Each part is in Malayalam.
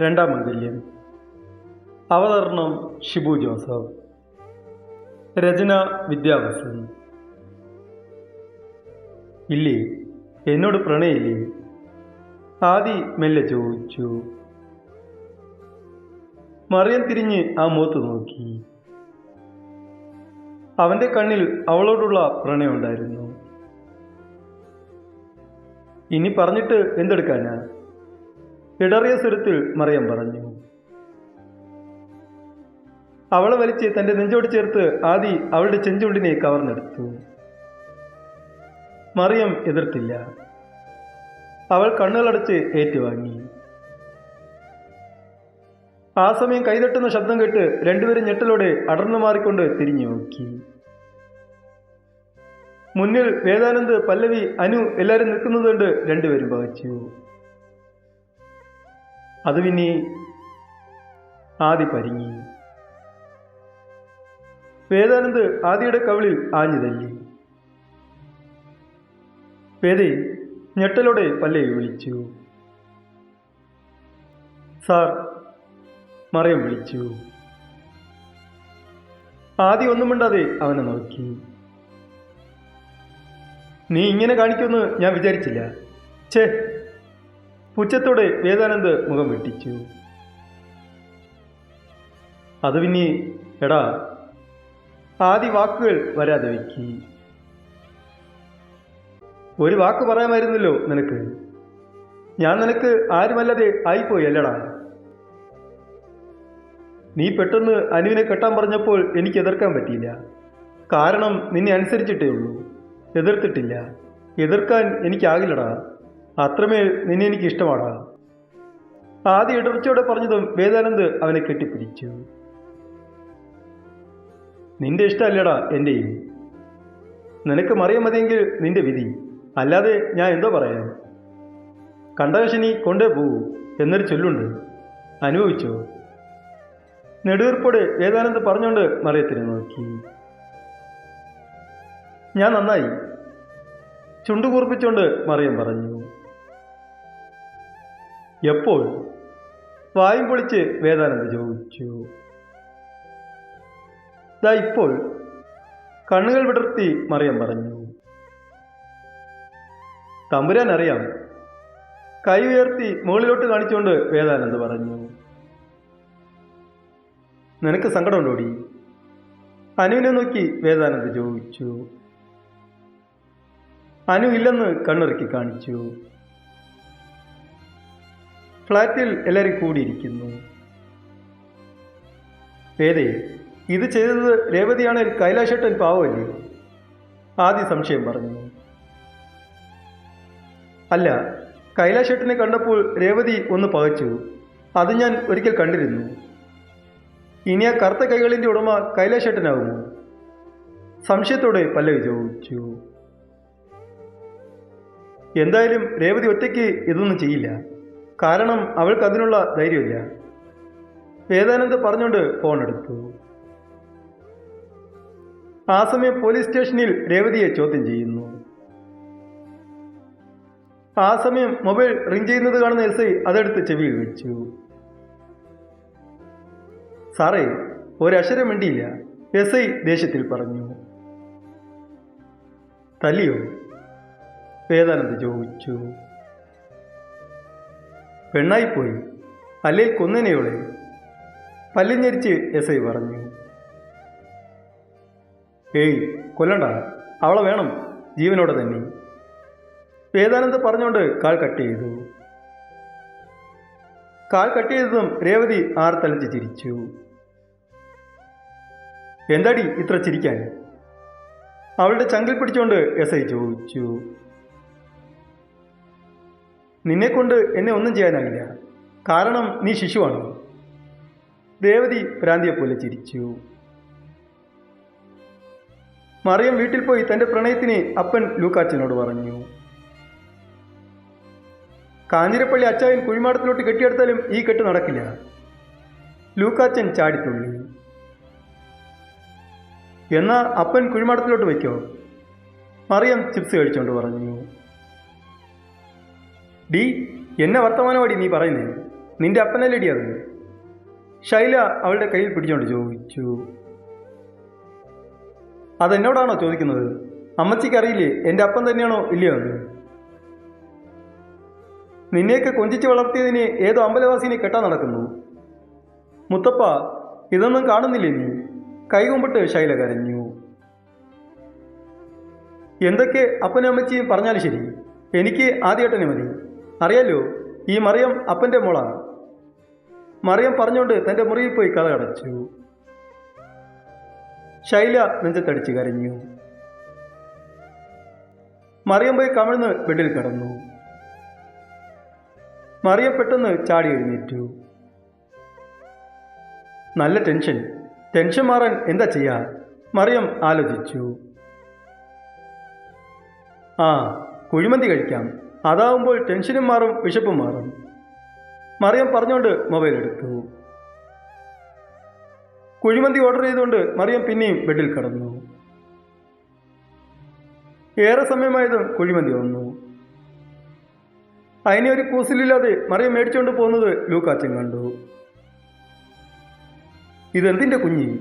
രണ്ടാം മംഗല്യം. അവതരണം ഷിബു ജോസഫ്. രചന വിദ്യാഭ്യാസൻ ഇല്ലേ? എന്നോട് പ്രണയില്ലേ? ആദി മെല്ലെ ചോദിച്ചു. മറിയം തിരിഞ്ഞ് ആ മുഖത്ത് നോക്കി. അവന്റെ കണ്ണിൽ അവളോടുള്ള പ്രണയമുണ്ടായിരുന്നു ഇനി പറഞ്ഞിട്ട് എന്തെടുക്കാനാ? ഇടറിയ സ്വരത്തിൽ മറിയം പറഞ്ഞു. അവളെ വലിച്ച് തന്റെ നെഞ്ചോട് ചേർത്ത് ആദി അവളുടെ ചെഞ്ചുണ്ടിനെ കവർന്നെടുത്തു. മറിയം എതിർത്തില്ല. അവൾ കണ്ണുകളടച്ച് ഏറ്റുവാങ്ങി. ആ സമയം കൈതട്ടുന്ന ശബ്ദം കേട്ട് രണ്ടുപേരും ഞെട്ടലോടെ അടർന്നു മാറിക്കൊണ്ട് തിരിഞ്ഞു നോക്കി. മുന്നിൽ വേദാനന്ദ് പല്ലവി അനു എല്ലാവരും നിൽക്കുന്നത് കൊണ്ട് രണ്ടുപേരും പകച്ചു അത് പിന്നെ ആദി പരിങ്ങി വേദാനന്ദ് ആദിയുടെ കവിളിൽ ആഞ്ഞു തല്ലി വേദി ഞെട്ടലോടെ പല്ലവി വിളിച്ചു. സാർ മറിയം വിളിച്ചു. ആദ്യം ഒന്നും മിണ്ടാതെ അവനെ നോക്കി. നീ ഇങ്ങനെ കാണിക്കുമെന്ന് ഞാൻ വിചാരിച്ചില്ല. ഛേ പുച്ഛത്തോടെ വേദാനന്ദ് മുഖം വെട്ടിച്ചു. അത് പിന്നെ എടാ ആദ്യ വാക്കുകൾ വരാതെ വയ്ക്കി ഒരു വാക്ക് പറയാമായിരുന്നല്ലോ നിനക്ക്. ഞാൻ നിനക്ക് ആരുമല്ലാതെ ആയിപ്പോയി അല്ലടാ നീ പെട്ടെന്ന് അനുവിനെ കെട്ടാൻ പറഞ്ഞപ്പോൾ എനിക്ക് എതിർക്കാൻ പറ്റിയില്ല. കാരണം നിന്നെ അനുസരിച്ചിട്ടേ ഉള്ളൂ. എതിർത്തിട്ടില്ല. എതിർക്കാൻ എനിക്കാകില്ലടാ. അത്രമേൽ നിന്നെ എനിക്ക് ഇഷ്ടമാണ് ആദ്യ ഇടർച്ചയോടെ പറഞ്ഞതും വേദാനന്ദ് അവനെ കെട്ടിപ്പിടിച്ചു. നിന്റെ ഇഷ്ടമല്ലടാ എന്റെയും നിനക്ക് മറിയാൻ മതിയെങ്കിൽ നിന്റെ വിധി. അല്ലാതെ ഞാൻ എന്തോ പറയാം കണ്ടകശനി കൊണ്ടേ പോകൂ എന്നൊരു ചൊല്ലുണ്ട്. അനുഭവിച്ചോ? നെടുവീർപ്പോടെ വേദാനന്ദ് പറഞ്ഞുകൊണ്ട് മറിയത്തിനെ നോക്കി. ഞാൻ നന്നായി. ചുണ്ടുകൂർപ്പിച്ചുകൊണ്ട് മറിയം പറഞ്ഞു. എപ്പോൾ? വായും പൊളിച്ച് വേദാനന്ദ ചോദിച്ചു. ദാ ഇപ്പോൾ കണ്ണുകൾ വിടർത്തി മറിയം പറഞ്ഞു. തമ്പുരാൻ അറിയാം. കൈ ഉയർത്തി മുകളിലോട്ട് കാണിച്ചുകൊണ്ട് വേദാനന്ദ് പറഞ്ഞു. നിനക്ക് സങ്കടമുണ്ടോടി? അനുവിനെ നോക്കി വേദാനന്ദ് ചോദിച്ചു. അനു ഇല്ലെന്ന് കണ്ണിറുക്കി കാണിച്ചു. ഫ്ലാറ്റിൽ എല്ലാവരും കൂടിയിരിക്കുന്നു. വേദേ ഇത് ചെയ്തത് രേവതിയാണെങ്കിൽ കൈലാശേട്ടൻ പാവമല്ലേ? ആദ്യ സംശയം പറഞ്ഞു. അല്ല കൈലാശേട്ടനെ കണ്ടപ്പോൾ രേവതി ഒന്ന് പകച്ചു. അത് ഞാൻ ഒരിക്കൽ കണ്ടിരുന്നു. ഇനി ആ കറുത്ത കൈകളിന്റെ ഉടമ കൈലാശേട്ടനാകുമോ? സംശയത്തോടെ പല്ലവി ചോദിച്ചു. എന്തായാലും രേവതി ഒറ്റയ്ക്ക് ഇതൊന്നും ചെയ്യില്ല. കാരണം അവൾക്ക് അതിനുള്ള ധൈര്യമില്ല. വേദാനന്ദ പറഞ്ഞുകൊണ്ട് ഫോൺ എടുത്തു. ആ സമയം പോലീസ് സ്റ്റേഷനിൽ രേവതിയെ ചോദ്യം ചെയ്യുന്നു. ആ സമയം മൊബൈൽ റിംഗ് ചെയ്യുന്നത് കാണുന്ന എസ് ഐ അതെടുത്ത് ചെവിയിൽ വെച്ചു. സാറേ ഒരക്ഷരം മിണ്ടിയില്ല എസ് ഐ ദേഷ്യത്തിൽ പറഞ്ഞു. തല്ലിയോ? വേദാനന്ദ് ചോദിച്ചു. പെണ്ണായിപ്പോയി. അല്ലേൽ കൊന്നനെയോളെ. പല്ലിഞ്ഞരിച്ച് എസ് ഐ പറഞ്ഞു. ഏയ് കൊല്ലണ്ട. അവളെ വേണം. ജീവനോടെ തന്നെ. വേദാനന്ദ് പറഞ്ഞുകൊണ്ട് കാൽ കട്ട് ചെയ്തു. കാൽ കട്ട് ചെയ്തതും രേവതി ആർത്തലച്ച് ചിരിച്ചു. എന്താടി ഇത്ര ചിരിക്കാൻ? അവളുടെ ചങ്കിൽ പിടിച്ചുകൊണ്ട് എസ് ഐ ചോദിച്ചു. നിന്നെക്കൊണ്ട് എന്നെ ഒന്നും ചെയ്യാനാകില്ല. കാരണം നീ ശിശുവാണ്. ദേവതി ഭ്രാന്തിയെപ്പോലെ ചിരിച്ചു. മറിയം വീട്ടിൽ പോയി തന്റെ പ്രണയത്തിന് അപ്പൻ ലൂക്കാച്ചനോട് പറഞ്ഞു. കാഞ്ഞിരപ്പള്ളി അച്ചായൻ കുഴിമാടത്തിലോട്ട് കെട്ടിയെടുത്താലും ഈ കെട്ട് നടക്കില്ല. ലൂക്കാച്ചൻ ചാടിത്തുള്ളി. എന്നാ അപ്പൻ കുഴിമാടത്തിലോട്ട് വയ്ക്കോ? മറിയം ചിപ്സ് കഴിച്ചുകൊണ്ട് പറഞ്ഞു. ഡി എന്നെ വർത്തമാനമാടി നീ പറയുന്നേ? നിന്റെ അപ്പനല്ലേടി അത്. ശൈല അവളുടെ കയ്യിൽ പിടിച്ചോണ്ട് ചോദിച്ചു. അതെന്നോടാണോ ചോദിക്കുന്നത്? അമ്മച്ചിക്ക് അറിയില്ലേ എന്റെ അപ്പൻ തന്നെയാണോ ഇല്ലയോ എന്ന്? നിന്നെയൊക്കെ കൊഞ്ചിച്ച് വളർത്തിയതിന് ഏതോ അമ്പലവാസിനെ കെട്ടാൻ നടക്കുന്നു. മുത്തപ്പ ഇതൊന്നും കാണുന്നില്ലേ നീ? കൈകൊമ്പിട്ട് ശൈല കരഞ്ഞു. എന്തൊക്കെ അപ്പനും അമ്മച്ചിയും പറഞ്ഞാലും ശരി. എനിക്ക് ആദ്യേട്ടനെ മതി. അറിയാലോ ഈ മറിയം അപ്പന്റെ മോളാണ്. മറിയം പറഞ്ഞുകൊണ്ട് തന്റെ മുറിയിൽ പോയി കഥ അടച്ചു ശൈല നെഞ്ചത്തടിച്ച് കരഞ്ഞു. മറിയം പോയി കമിഴ്ന്ന് ബെഡിൽ കിടന്നു. മറിയം പെട്ടെന്ന് ചാടി എഴുന്നേറ്റു. നല്ല ടെൻഷൻ. ടെൻഷൻ മാറാൻ എന്താ ചെയ്യാ? മറിയം ആലോചിച്ചു. ആ കുഴിമന്തി കഴിക്കാം. അതാവുമ്പോൾ ടെൻഷനും മാറും വിശപ്പും മാറും. മറിയം പറഞ്ഞുകൊണ്ട് മൊബൈൽ എടുത്തു. കുഴിമന്തി ഓർഡർ ചെയ്തുകൊണ്ട് മറിയം പിന്നെയും ബെഡിൽ കടന്നു. ഏറെ സമയമായതും കുഴിമന്തി വന്നു. അതിനെ ഒരു കൂസിലില്ലാതെ മറിയം മേടിച്ചുകൊണ്ട് പോകുന്നത് ലൂക്കാച്ചൻ കണ്ടു. ഇതെന്തിന്റെ കുഞ്ഞി?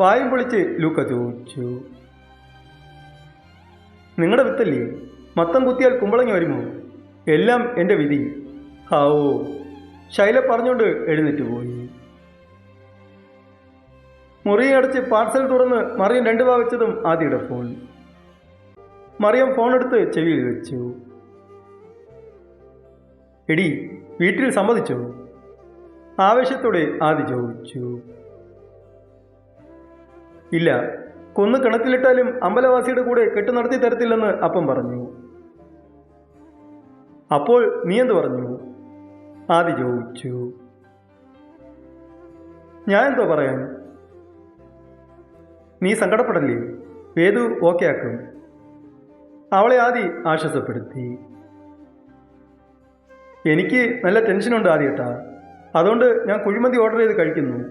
വായും പൊളിച്ച് ലൂക്ക ചോദിച്ചു. നിങ്ങളുടെ വിത്തല്ലേ? മത്തം കുത്തിയാൽ കുമ്പളങ്ങി വരുമോ എല്ലാം എന്റെ വിധി. ഹാവോ. ശൈല പറഞ്ഞുകൊണ്ട് എഴുന്നേറ്റ് പോയി. മുറിയടച്ച് പാർസൽ തുറന്ന് മറിയം രണ്ടു വാ വെച്ചതും ആദ്യയുടെ ഫോൺ. മറിയം ഫോൺ എടുത്ത് ചെവിയിൽ വെച്ചു. എടി വീട്ടിൽ സമ്മതിച്ചോ? ആവേശത്തോടെ ആദ്യ ചോദിച്ചു. ഇല്ല കൊന്ന് കിണറ്റിലിട്ടാലും അമ്പലവാസിയുടെ കൂടെ കെട്ടു നടത്തി തരത്തില്ലെന്ന് അപ്പം പറഞ്ഞു. അപ്പോൾ നീ എന്ത് പറഞ്ഞു? ആദി ചോദിച്ചു. ഞാൻ എന്തോ പറയാൻ? നീ സങ്കടപ്പെടല്ലേ? വേദു ഓക്കെ ആക്കും അവളെ ആദി ആശ്വാസപ്പെടുത്തി. എനിക്ക് നല്ല ടെൻഷനുണ്ട് ആദ്യട്ടാ. അതുകൊണ്ട് ഞാൻ കുഴിമന്തി ഓർഡർ ചെയ്ത് കഴിക്കുന്നു.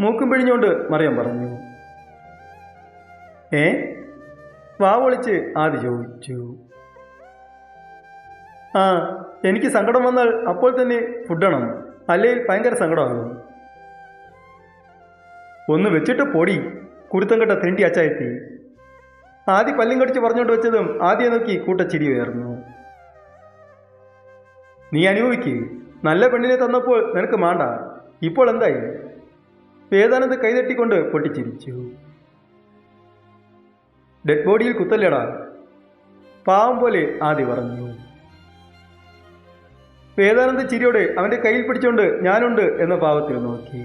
മൂക്കും പിഴിഞ്ഞുകൊണ്ട് മറിയാൻ പറഞ്ഞു. ഏ? വാവൊളിച്ച് വിളിച്ച്. ചോദിച്ചു? ആ എനിക്ക് സങ്കടം വന്നാൽ അപ്പോൾ തന്നെ ഫുഡണം അല്ലെങ്കിൽ ഭയങ്കര സങ്കടമാകും. ഒന്ന് വെച്ചിട്ട് പൊടി. കുരുത്തം കെട്ട തെണ്ടി അച്ചായത്തി. ആദ്യ പല്ലും കടിച്ച് പറഞ്ഞുകൊണ്ട് വെച്ചതും ആദ്യം നോക്കി കൂട്ടച്ചിരി ഉയർന്നു. നീ അനുഭവിക്ക്. നല്ല പെണ്ണിനെ തന്നപ്പോൾ നിനക്ക് മാണ്ട. ഇപ്പോൾ എന്തായി? വേദാനന്ദ് കൈതട്ടിക്കൊണ്ട് പൊട്ടിച്ചിരിച്ചു. ഡെഡ് ബോഡിയിൽ കുത്തല്ലടാ. പാവം പോലെ ആദി പറഞ്ഞു. വേദാനന്ദ ചിരിയോടെ അവന്റെ കയ്യിൽ പിടിച്ചുകൊണ്ട് ഞാനുണ്ട് എന്ന ഭാവത്തിൽ നോക്കി.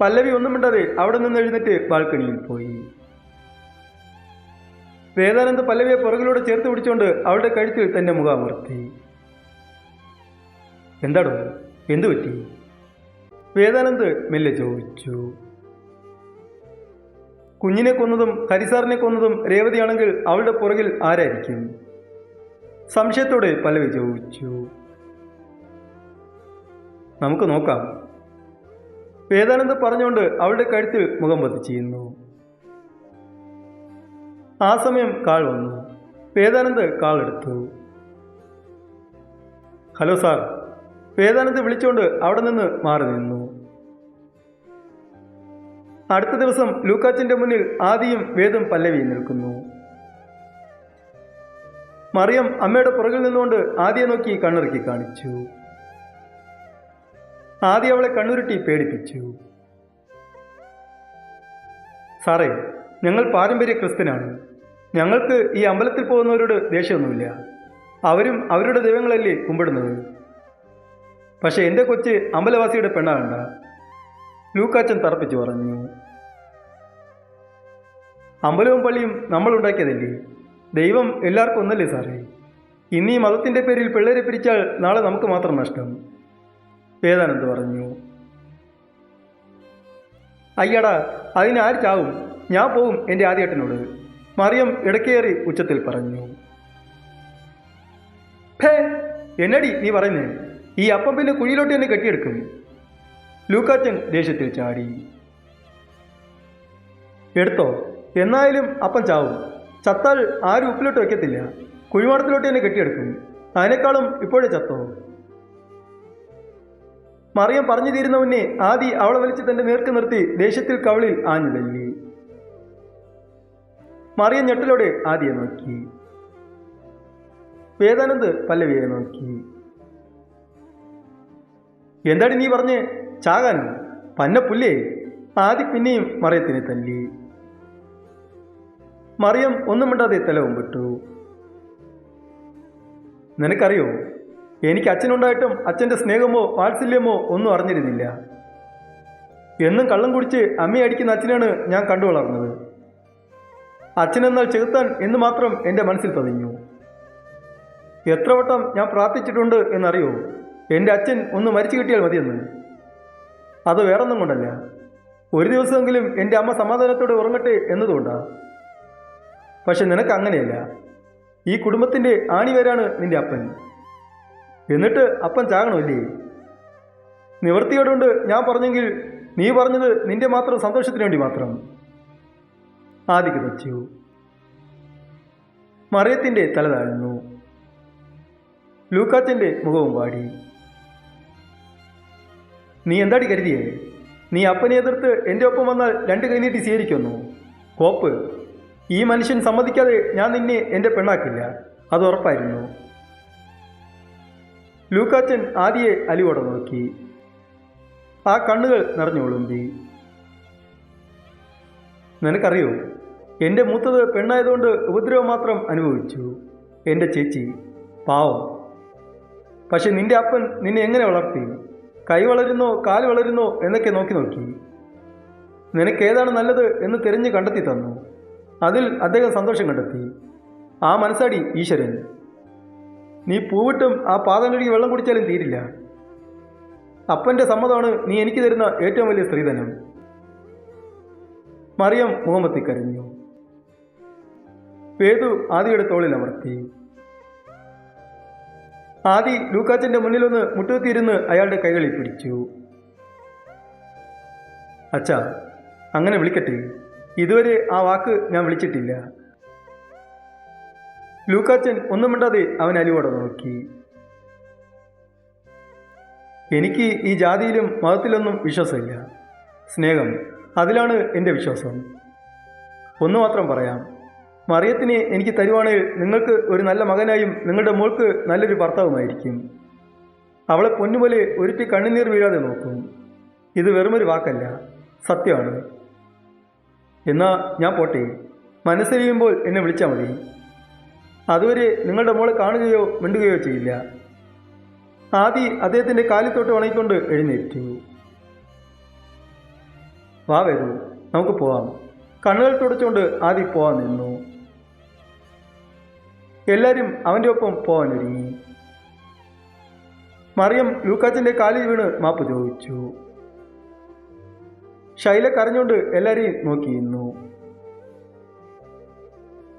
പല്ലവി ഒന്നും മിണ്ടാതെ അവിടെ നിന്ന് എഴുന്നേറ്റ് ബാൽക്കണിയിൽ പോയി. വേദാനന്ദ പല്ലവിയെ പുറകിലൂടെ ചേർത്ത് പിടിച്ചുകൊണ്ട് അവളുടെ കഴുത്തിൽ തന്റെ മുഖാമർത്തി എന്താടോ? എന്തു പറ്റി? വേദാനന്ദ് മെല്ലെ ചോദിച്ചു. കുഞ്ഞിനെ കൊന്നതും ഹരിസാറിനെ കൊന്നതും രേവതിയാണെങ്കിൽ അവളുടെ പുറകിൽ ആരായിരിക്കും? സംശയത്തോടെ പല്ലവി ചോദിച്ചു. നമുക്ക് നോക്കാം. വേദാനന്ദ പറഞ്ഞുകൊണ്ട് അവളുടെ കഴുത്തിൽ മുഖം പതിച്ചിരുന്നു ആ സമയം കാൾ വന്നു. വേദാനന്ദ് കാൾ എടുത്തു. Hello sir. വേദാനന്ദ് വിളിച്ചുകൊണ്ട് അവിടെ നിന്ന് മാറി നിന്നു. അടുത്ത ദിവസം ലൂക്കാച്ചിന്റെ മുന്നിൽ ആദിയും വേദം പല്ലവി നിൽക്കുന്നു. മറിയം അമ്മയുടെ പുറകിൽ നിന്നുകൊണ്ട് ആദിയെ നോക്കി കണ്ണിറുക്കി കാണിച്ചു. ആദ്യം അവളെ കണ്ണുരുട്ടി പേടിപ്പിച്ചു. സാറേ ഞങ്ങൾ പാരമ്പര്യ ക്രിസ്ത്യനാണ്. ഞങ്ങൾക്ക് ഈ അമ്പലത്തിൽ പോകുന്നവരോട് ദേഷ്യമൊന്നുമില്ല. അവരും അവരുടെ ദൈവങ്ങളല്ലേ കുമ്പിടുന്നത്. പക്ഷേ എന്റെ കൊച്ച് അമ്പലവാസിയുടെ പെണ്ണാകണ്ട. ലൂക്കാച്ചൻ തറപ്പിച്ചു പറഞ്ഞു അമ്പലവും പള്ളിയും നമ്മൾ ഉണ്ടാക്കിയതല്ലേ ദൈവം എല്ലാവർക്കും ഒന്നല്ലേ സാറേ? ഇന്ന് ഈ മതത്തിന്റെ പേരിൽ പിള്ളേരെ പിരിച്ചാൽ നാളെ നമുക്ക് മാത്രം നഷ്ടം. വേദാനന്ദ് പറഞ്ഞു അയ്യടാ അതിനാര് ചാവും? ഞാൻ പോവും എന്റെ ആദ്യേട്ടനോട്. മറിയം ഇടക്കേറി ഉച്ചത്തിൽ പറഞ്ഞു ഫേ എന്നടി നീ പറയുന്നേ? ഈ അപ്പം പിന്നെ കുഴിയിലോട്ട് തന്നെ കെട്ടിയെടുക്കും. ലൂക്കാച്ചൻ ദേഷ്യത്തിൽ ചാടി. എടുത്തോ? എന്നായാലും അപ്പം ചാവും. ചത്താൽ ആരും ഉപ്പിലോട്ട് വയ്ക്കത്തില്ല. കുഴിമാടത്തിലോട്ട് തന്നെ കെട്ടിയെടുക്കും. അതിനേക്കാളും ഇപ്പോഴേ ചത്തോ? മറിയം പറഞ്ഞു തീരുന്ന മുന്നേ ആദി അവളെ വലിച്ച് തന്റെ നേർക്ക് നിർത്തി ദേഷ്യത്തിൽ കവളിൽ ആഞ്ഞു തല്ലി. മറിയം ഞെട്ടലോടെ ആദിയെ നോക്കി. വേദാനന്ദ് പല്ലവിയെ നോക്കി. എന്താടി നീ പറഞ്ഞ്? ചാകാനോ പന്ന പുല്ലേ ആദ്യ പിന്നെയും മറിയത്തിനെ തല്ലി. മറിയം ഒന്നും മിണ്ടാതെ തലവും വിട്ടു. നിനക്കറിയോ എനിക്ക് അച്ഛനുണ്ടായിട്ടും അച്ഛന്റെ സ്നേഹമോ വാത്സല്യമോ ഒന്നും അറിഞ്ഞിരുന്നില്ല. എന്നും കള്ളം കുടിച്ച് അമ്മയെ അടിക്കുന്ന അച്ഛനാണ് ഞാൻ കണ്ടു വളർന്നത് അച്ഛനെന്നാൽ ചെകുത്താൻ എന്ന് മാത്രം എന്റെ മനസ്സിൽ പതിഞ്ഞു. എത്ര വട്ടം ഞാൻ പ്രാർത്ഥിച്ചിട്ടുണ്ട് എന്നറിയോ എന്റെ അച്ഛൻ ഒന്ന് മരിച്ചു കിട്ടിയാൽ മതിയെന്ന്. അത് വേറൊന്നും കൊണ്ടല്ല. ഒരു ദിവസമെങ്കിലും എന്റെ അമ്മ സമാധാനത്തോടെ ഉറങ്ങട്ടെ എന്നതുകൊണ്ടാണ് പക്ഷെ നിനക്ക് അങ്ങനെയല്ല. ഈ കുടുംബത്തിന്റെ ആണിവരാണ് നിന്റെ അപ്പൻ. എന്നിട്ട് അപ്പൻ ചാകണമല്ലേ? നിവൃത്തിയോടുകൊണ്ട് ഞാൻ പറഞ്ഞെങ്കിൽ നീ പറഞ്ഞത് നിന്റെ മാത്രം സന്തോഷത്തിന് വേണ്ടി മാത്രം. ആദിക്ക് തച്ചു മറിയത്തിന്റെ തല താഴ്ന്നു. ലൂക്കാച്ചന്റെ മുഖവും വാടി. നീ എന്താടി കരുതിയേ? നീ അപ്പനെ എതിർത്ത് എന്റെ ഒപ്പം വന്നാൽ രണ്ട് കൈനീട്ടി സ്വീകരിക്കുന്നു. കോപ്പ് ഈ മനുഷ്യൻ സമ്മതിക്കാതെ ഞാൻ നിന്നെ എന്റെ പെണ്ണാക്കില്ല. അത് ഉറപ്പായിരുന്നു. ലൂക്കാച്ചൻ ആദിയെ അലിവോടെ നോക്കി. ആ കണ്ണുകൾ നിറഞ്ഞൊളുമ്പി നിനക്കറിയോ എന്റെ മൂത്തത് പെണ്ണായതുകൊണ്ട് ഉപദ്രവം മാത്രം അനുഭവിച്ചു. എന്റെ ചേച്ചി പാവം. പക്ഷെ നിന്റെ അപ്പൻ നിന്നെ എങ്ങനെ വളർത്തി? കൈ വളരുന്നോ കാൽ വളരുന്നോ എന്നൊക്കെ നോക്കി നോക്കി. നിനക്കേതാണ് നല്ലത് എന്ന് തിരഞ്ഞ് കണ്ടെത്തി തന്നു. അതിൽ അദ്ദേഹം സന്തോഷം കണ്ടെത്തി. ആ മനസ്സാടി ഈശ്വരൻ. നീ പൂവിട്ടും ആ പാദം കഴുകി വെള്ളം കുടിച്ചാലും തീരില്ല. അപ്പന്റെ സമ്മതമാണ് നീ എനിക്ക് തരുന്ന ഏറ്റവും വലിയ സ്ത്രീധനം. മറിയം മുഹമ്മത്തി കരഞ്ഞു. വേദു ആദിയുടെ തോളിൽ അമർത്തി. ആദി ലൂക്കാച്ചന്റെ മുന്നിലൊന്ന് മുട്ടുകുത്തിയിരുന്ന് അയാളുടെ കൈകളിൽ പിടിച്ചു. അച്ഛ അങ്ങനെ വിളിക്കട്ടെ. ഇതുവരെ ആ വാക്ക് ഞാൻ വിളിച്ചിട്ടില്ല. ലൂക്കാച്ചൻ ഒന്നും മിണ്ടാതെ അവൻ അലിവോടെ നോക്കി. എനിക്ക് ഈ ജാതിയിലും മതത്തിലൊന്നും വിശ്വാസമില്ല. സ്നേഹം അതിലാണ് എന്റെ വിശ്വാസം. ഒന്ന് മാത്രം പറയാം. മറിയത്തിനെ എനിക്ക് തരുവാണെങ്കിൽ നിങ്ങൾക്ക് ഒരു നല്ല മകനായും നിങ്ങളുടെ മോൾക്ക് നല്ലൊരു ഭർത്താവുമായിരിക്കും. അവളെ പൊന്നുപോലെ ഒരുത്തി കണ്ണുനീർ വീഴാതെ നോക്കും. ഇത് വെറുമൊരു വാക്കല്ല സത്യമാണ്. എന്നാ ഞാൻ പോട്ടെ മനസ്സരിയുമ്പോൾ എന്നെ വിളിച്ചാൽ മതി. അതുവരെ നിങ്ങളുടെ മോളെ കാണുകയോ മിണ്ടുകയോ ചെയ്യില്ല. ആദി അദ്ദേഹത്തിന്റെ കാലിത്തോട്ട് തൊട്ട് വണങ്ങിക്കൊണ്ട് എഴുന്നേറ്റു. വാ വരൂ നമുക്ക് പോവാം. കണ്ണുകൾ തുടച്ചുകൊണ്ട് ആദി പോവാൻ നിന്നു. എല്ലാവരും അവന്റെ ഒപ്പം പോകാൻ ഒരുങ്ങി. മറിയം ലൂക്കാച്ചന്റെ കാലിൽ വീണ് മാപ്പ് ചോദിച്ചു. ശൈല കരഞ്ഞുകൊണ്ട് എല്ലാവരെയും നോക്കിയിരുന്നു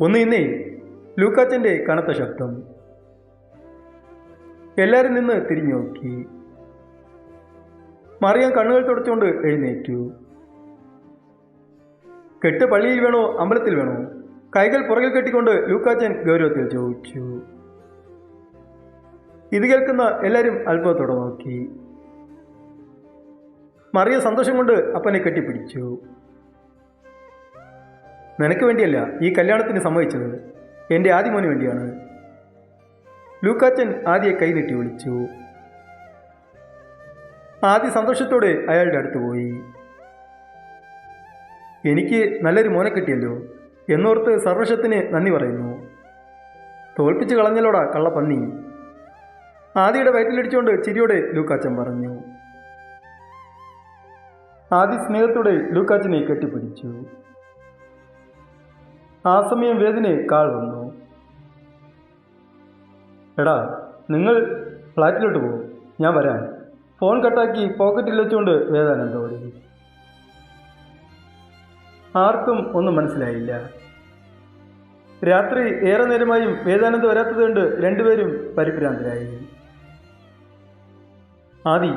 ഒന്ന് ഇന്നേ ലൂക്കാച്ചന്റെ കനത്ത ശബ്ദം. എല്ലാവരും നിന്ന് തിരിഞ്ഞു നോക്കി. മറിയം കണ്ണുകൾ തുടച്ചുകൊണ്ട് എഴുന്നേറ്റു. കെട്ട് പള്ളിയിൽ വേണോ അമ്പലത്തിൽ വേണോ? കൈകൾ പുറകിൽ കെട്ടിക്കൊണ്ട് ലൂക്കാച്ചൻ ഗൗരവത്തിൽ ചോദിച്ചു. ഇത് കേൾക്കുന്ന എല്ലാവരും അത്ഭുതത്തോടെ നോക്കി. മറിയ സന്തോഷം കൊണ്ട് അപ്പനെ കെട്ടിപ്പിടിച്ചു. നിനക്ക് വേണ്ടിയല്ല ഈ കല്യാണത്തിന് സമ്മതിച്ചത്. എന്റെ ആദ്യമോന് വേണ്ടിയാണ്. ലൂക്കാച്ചൻ ആദ്യ കൈനീട്ടി വിളിച്ചു. ആദ്യ സന്തോഷത്തോടെ അയാളുടെ അടുത്ത് പോയി. എനിക്ക് നല്ലൊരു മോനെ കിട്ടിയല്ലോ. എന്നോർത്ത് സർവശത്തിന് നന്ദി പറയുന്നു. തോൽപ്പിച്ച് കളഞ്ഞലോടാ കള്ളപ്പന്നി. ആദിയുടെ വയറ്റിലിടിച്ചുകൊണ്ട് ചിരിയോടെ ലൂക്കാച്ചൻ പറഞ്ഞു. ആദി സ്നേഹത്തോടെ ലൂക്കാച്ചനെ കെട്ടിപ്പിടിച്ചു. ആ സമയം വേദനെ കാൾ വന്നു. എടാ നിങ്ങൾ ഫ്ലാറ്റിലോട്ട് പോകും ഞാൻ വരാം. ഫോൺ കട്ടാക്കി പോക്കറ്റിൽ വെച്ചുകൊണ്ട് വേദാനന്ദ ഓടി. ആർക്കും ഒന്നും മനസ്സിലായില്ല. രാത്രി ഏറെ നേരമായും വേദാനന്ദ വരാത്തതുകൊണ്ട് രണ്ടുപേരും പരിഭ്രാന്തരായി. ആദി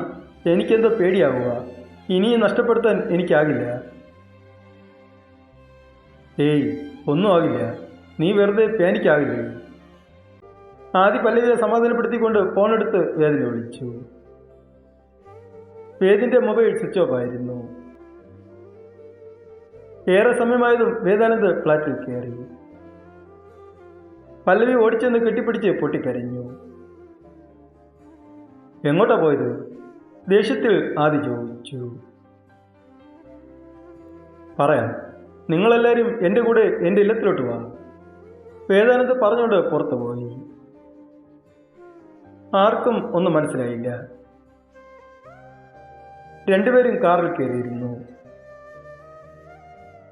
എനിക്കെന്തോ പേടിയാവുക. ഇനിയും നഷ്ടപ്പെടുത്താൻ എനിക്കാകില്ല. ഏയ് ഒന്നും ആകില്ല. നീ വെറുതെ പാനിക്കാകില്ലേ? ആദി പല്ലവിയെ സമാധാനപ്പെടുത്തിക്കൊണ്ട് ഫോണെടുത്ത് വേദന വിളിച്ചു. വേദിന്റെ മൊബൈൽ സ്വിച്ച് ഓഫ് ആയിരുന്നു. ഏറെ സമയമായതും വേദാനന്ദ് ഫ്ലാറ്റിൽ കയറി. പല്ലവി ഓടിച്ചെന്ന് കെട്ടിപ്പിടിച്ച് പൊട്ടിക്കരഞ്ഞു. എങ്ങോട്ടാ പോയത്? ദേഷ്യത്തിൽ ആദി ചോദിച്ചു. പറയാം നിങ്ങളെല്ലാവരും എന്റെ കൂടെ എന്റെ ഇല്ലത്തിലോട്ട് വാ. വേദാനന്ദ് പറഞ്ഞുകൊണ്ട് പുറത്തു പോയി. ആർക്കും ഒന്നും മനസ്സിലായില്ല. രണ്ടുപേരും കാറിൽ കയറിയിരുന്നു.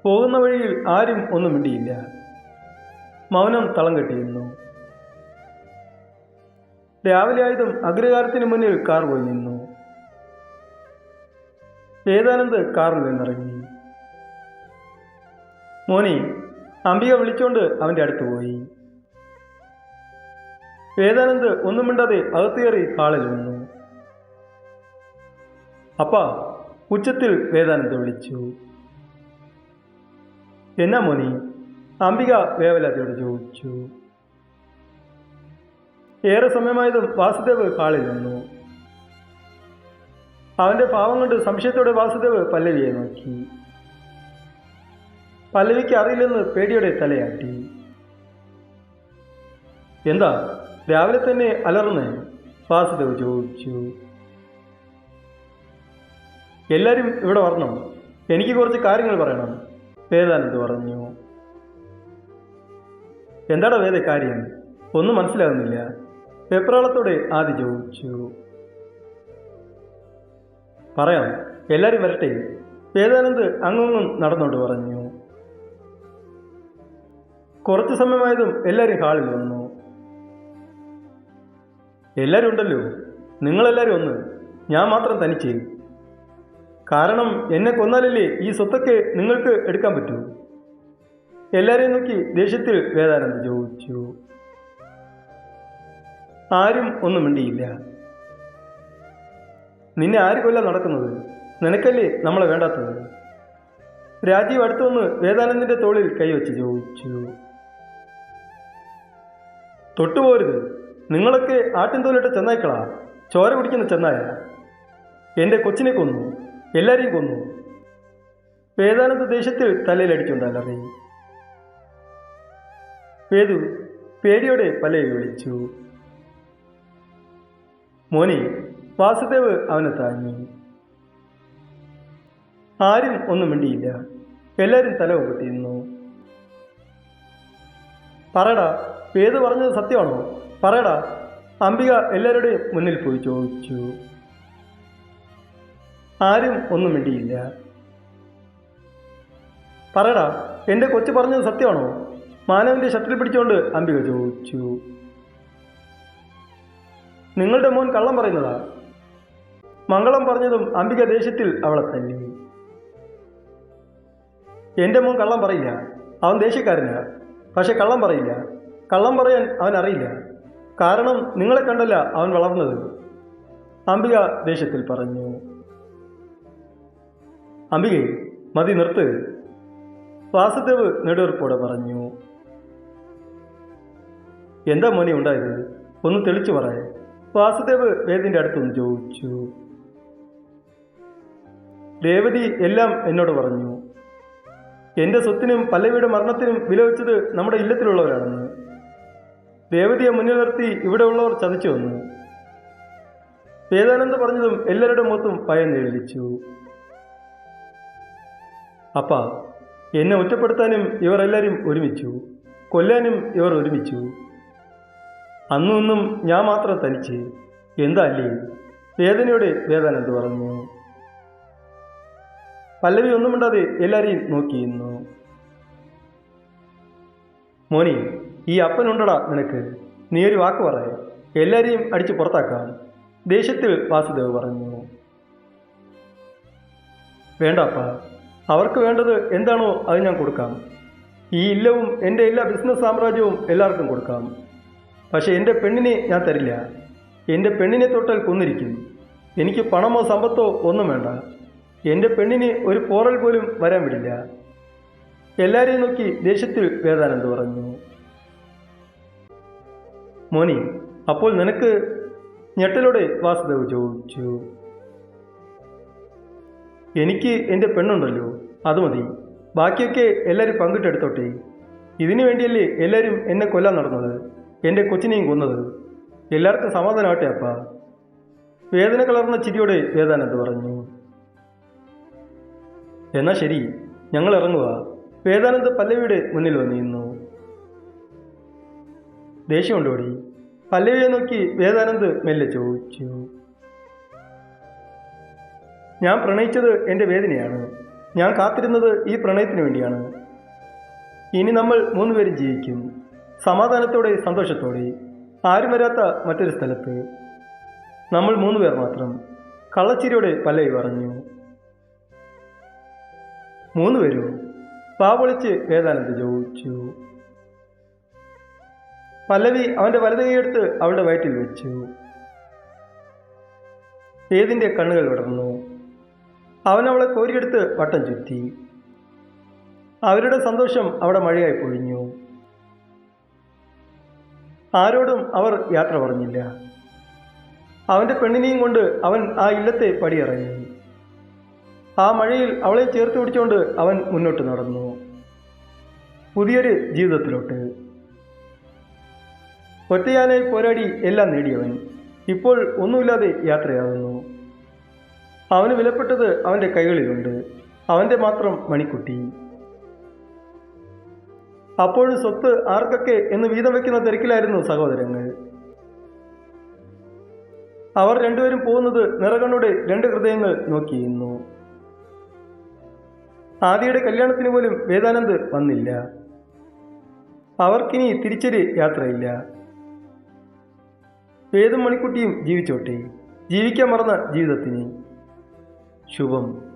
പോകുന്ന വഴിയിൽ ആരും ഒന്നും മിണ്ടിയില്ല. മൗനം തളം കെട്ടിയിരുന്നു. രാവിലെ ആയതും അഗ്രഹാരത്തിന് മുന്നിൽ കാർ പോയി നിന്നു. വേദാനന്ദ് കാറിൽ നിന്നിറങ്ങി. മോനി അംബിക വിളിച്ചുകൊണ്ട് അവന്റെ അടുത്ത് പോയി. വേദാനന്ദ് ഒന്നും മിണ്ടാതെ അകത്ത് കയറി ഹാളിൽ വന്നു അപ്പ ഉച്ചത്തിൽ വേദാനന്ദ് വിളിച്ചു. എന്നാ മോനി? അംബിക വേവലാതിയോട് ചോദിച്ചു. ഏറെ സമയമായതും വാസുദേവ് കാളിൽ വന്നു അവന്റെ ഭാവം കൊണ്ട് സംശയത്തോടെ വാസുദേവ് പല്ലവിയെ നോക്കി. പല്ലവിക്ക് അറിയില്ലെന്ന് പേടിയോടെ തലയാട്ടി. എന്താ രാവിലെ തന്നെ അലർന്ന്? വാസുദേവ് ചോദിച്ചു. എല്ലാരും ഇവിടെ വരണം. എനിക്ക് കുറച്ച് കാര്യങ്ങൾ പറയണം. വേദാനന്ദ് പറഞ്ഞു എന്താടാ വേദ കാര്യം ഒന്നും മനസ്സിലാകുന്നില്ല. വെപ്രാളത്തോടെ ആദ്യ ചോദിച്ചു പറയാം എല്ലാവരും വരട്ടെ. വേദാനന്ദ് അങ്ങൊന്നും നടന്നോണ്ട് പറഞ്ഞു. കുറച്ചു സമയമായതും എല്ലാവരും ഹാളിൽ വന്നു. എല്ലാവരും ഉണ്ടല്ലോ നിങ്ങളെല്ലാവരും ഒന്ന് ഞാൻ മാത്രം തനിച്ച് കാരണം എന്നെ കൊന്നാലല്ലേ ഈ സ്വത്തൊക്കെ നിങ്ങൾക്ക് എടുക്കാൻ പറ്റൂ? എല്ലാരെയും നോക്കി ദേഷ്യത്തിൽ വേദാനന്ദ ചോദിച്ചു. ആരും ഒന്നും മിണ്ടിയില്ല. നിന്നെ ആര് കൊല്ല നടക്കുന്നത്? നിനക്കല്ലേ നമ്മളെ വേണ്ടാത്തത്? രാജീവ് അടുത്തുനിന്ന് വേദാനന്ദിന്റെ തോളിൽ കൈവച്ച് ചോദിച്ചു. തൊട്ടുപോരുത്. നിങ്ങളൊക്കെ ആട്ടിൻ തോലിട്ട ചെന്നായ്ക്കളാ. ചോര കുടിക്കുന്ന ചെന്നായ. എന്റെ കൊച്ചിനെ കൊന്നു. എല്ലാരെയും കൊന്നു. വേദാനന്ദ ദേശത്തിൽ തലയിലടിച്ചുകൊണ്ട് അലറി വേദു പേടിയോടെ പലയെ വിളിച്ചു. മോനി വാസുദേവ് അവനെ താങ്ങി ആരും ഒന്നും മിണ്ടിയില്ല. എല്ലാവരും തല ഒപ്പിട്ടിരുന്നു പറടാ പേത് പറഞ്ഞത് സത്യമാണോ? പറടാ അംബിക എല്ലാവരുടെയും മുന്നിൽ പോയി ചോദിച്ചു. ആരും ഒന്നും മിണ്ടിയില്ല. പറയടാ എന്റെ കൊച്ചു പറഞ്ഞത് സത്യമാണോ? മാനവന്റെ ഷട്ടിൽ പിടിച്ചുകൊണ്ട് അംബിക ചോദിച്ചു. നിങ്ങളുടെ മോൻ കള്ളം പറയുന്നതാ. മംഗളം പറഞ്ഞതും അംബിക ദേഷ്യത്തിൽ അവളെ തല്ലി. എന്റെ മോൻ കള്ളം പറയില്ല. അവൻ ദേഷ്യക്കാരനാ. പക്ഷെ കള്ളം പറയില്ല. കള്ളം പറയാൻ അവൻ അറിയില്ല. കാരണം നിങ്ങളെ കണ്ടല്ല അവൻ വളർന്നത്. അംബിക ദേഷ്യത്തിൽ പറഞ്ഞു. അംബികെ മതി നിർത്ത്. വാസുദേവ് നെടുവർപ്പോടെ പറഞ്ഞു. എന്താ മോനെ ഉണ്ടായത്? ഒന്ന് തെളിച്ചു പറയേ വാസുദേവ് വേദിന്റെ അടുത്തൊന്ന് ചോദിച്ചു. രേവതി എല്ലാം എന്നോട് പറഞ്ഞു. എന്റെ സ്വത്തിനും പല്ലവിയുടെ മരണത്തിനും വില വെച്ചത് നമ്മുടെ ഇല്ലത്തിലുള്ളവരാണെന്ന്. രേവതിയെ മുന്നിൽ നിർത്തി ഇവിടെ ഉള്ളവർ ചതിച്ചു വന്നു. വേദാനന്ദ പറഞ്ഞതും എല്ലാവരുടെ മുഖത്തും ഭയം നേടിച്ചു അപ്പ എന്നെ ഒറ്റപ്പെടുത്താനും ഇവർ എല്ലാവരും ഒരുമിച്ചു. കൊല്ലാനും ഇവർ ഒരുമിച്ചു. അന്നും ഇന്നും ഞാൻ മാത്രം തനിച്ച്. എന്താ അല്ലേ? വേദനയോടെ വേദാനന്ദ് പറഞ്ഞു. പല്ലവി ഒന്നും എല്ലാരെയും നോക്കിയിരുന്നു മോനി ഈ അപ്പനുണ്ടടാ നിനക്ക്. നീ ഒരു വാക്ക് പറ. എല്ലാരെയും അടിച്ച് പുറത്താക്കാം. ദേഷ്യത്തിൽ വാസുദേവ് പറഞ്ഞു. വേണ്ട അപ്പ. അവർക്ക് വേണ്ടത് എന്താണോ അത് ഞാൻ കൊടുക്കാം. ഈ ഇല്ലവും എന്റെ എല്ലാ ബിസിനസ് സാമ്രാജ്യവും എല്ലാവർക്കും കൊടുക്കാം. പക്ഷേ എന്റെ പെണ്ണിനെ ഞാൻ തരില്ല. എന്റെ പെണ്ണിനെ തൊട്ടാൽ കൊന്നിരിക്കും. എനിക്ക് പണമോ സമ്പത്തോ ഒന്നും വേണ്ട. എന്റെ പെണ്ണിന് ഒരു പോറൽ പോലും വരാൻ വിടില്ല. എല്ലാവരെയും നോക്കി ദേഷ്യത്തിൽ വേദാനന്ദ് പറഞ്ഞു. മോനി അപ്പോൾ നിനക്ക് ഞെട്ടലോടെ വാസുദേവ് ചോദിച്ചു. എനിക്ക് എന്റെ പെണ്ണുണ്ടല്ലോ അത് മതി. ബാക്കിയൊക്കെ എല്ലാവരും പങ്കിട്ടെടുത്തോട്ടെ. ഇതിനു വേണ്ടിയല്ലേ എല്ലാവരും എന്നെ കൊല്ലാൻ നടന്നത് എന്റെ കൊച്ചിനെയും കൊന്നത്. എല്ലാവർക്കും സമാധാനമാട്ടെ അപ്പ. വേദന കലർന്ന ചിരിയോടെ വേദാനന്ദ് പറഞ്ഞു. എന്നാ ശരി ഞങ്ങൾ ഇറങ്ങുക വേദാനന്ദ് പല്ലവിയുടെ മുന്നിൽ വന്നിരുന്നു ദേഷ്യമുണ്ടോടി? പല്ലവിയെ നോക്കി വേദാനന്ദ് മെല്ലെ ചോദിച്ചു. ഞാൻ പ്രണയിച്ചത് എന്റെ വേദനയാണ്. ഞാൻ കാത്തിരുന്നത് ഈ പ്രണയത്തിന് വേണ്ടിയാണ്. ഇനി നമ്മൾ മൂന്നുപേരും ജീവിക്കും. സമാധാനത്തോടെ സന്തോഷത്തോടെ. ആരും വരാത്ത മറ്റൊരു സ്ഥലത്ത്. നമ്മൾ മൂന്നുപേർ മാത്രം. കള്ളച്ചിരിയോടെ പല്ലവി പറഞ്ഞു. മൂന്ന് പേരോ പാവൊളിച്ച് വേദാനന്ദ് ചോദിച്ചു. പല്ലവി അവന്റെ വലത് കൈയെടുത്ത് അവളുടെ വയറ്റിൽ വെച്ചു. ഏതിന്റെ കണ്ണുകൾ വിടർന്നു. അവൻ അവളെ കോരിയെടുത്ത് വട്ടം ചുറ്റി. അവരുടെ സന്തോഷം അവിടെ മഴയായി പൊഴിഞ്ഞു. ആരോടും അവർ യാത്ര പറഞ്ഞില്ല. അവന്റെ പെണ്ണിനെയും കൊണ്ട് അവൻ ആ ഇല്ലത്തെ പടിയിറങ്ങി. ആ മഴയിൽ അവളെ ചേർത്ത് പിടിച്ചുകൊണ്ട് അവൻ മുന്നോട്ട് നടന്നു. പുതിയൊരു ജീവിതത്തിലോട്ട്. ഒറ്റയാനായി പോരാടി എല്ലാം നേടിയവൻ. ഇപ്പോൾ ഒന്നുമില്ലാതെ യാത്രയാകുന്നു അവന് വിലപ്പെട്ടത് അവന്റെ കൈകളിലുണ്ട്. അവന്റെ മാത്രം മണിക്കുട്ടി. അപ്പോഴും സ്വത്ത് ആർക്കൊക്കെ എന്ന് വീതം വയ്ക്കുന്ന തിരക്കിലായിരുന്നു സഹോദരങ്ങൾ. അവർ രണ്ടുപേരും പോകുന്നത് നിറകണ്ണുടെ രണ്ട് ഹൃദയങ്ങൾ നോക്കിയിരുന്നു ആദിയുടെ കല്യാണത്തിന് പോലും വേദാനന്ദ് വന്നില്ല. അവർക്കിനി തിരിച്ചൊരു യാത്രയില്ല. വേദും മണിക്കുട്ടിയും ജീവിച്ചോട്ടെ. ജീവിക്കാൻ മറന്ന ജീവിതത്തിന്. शुभम।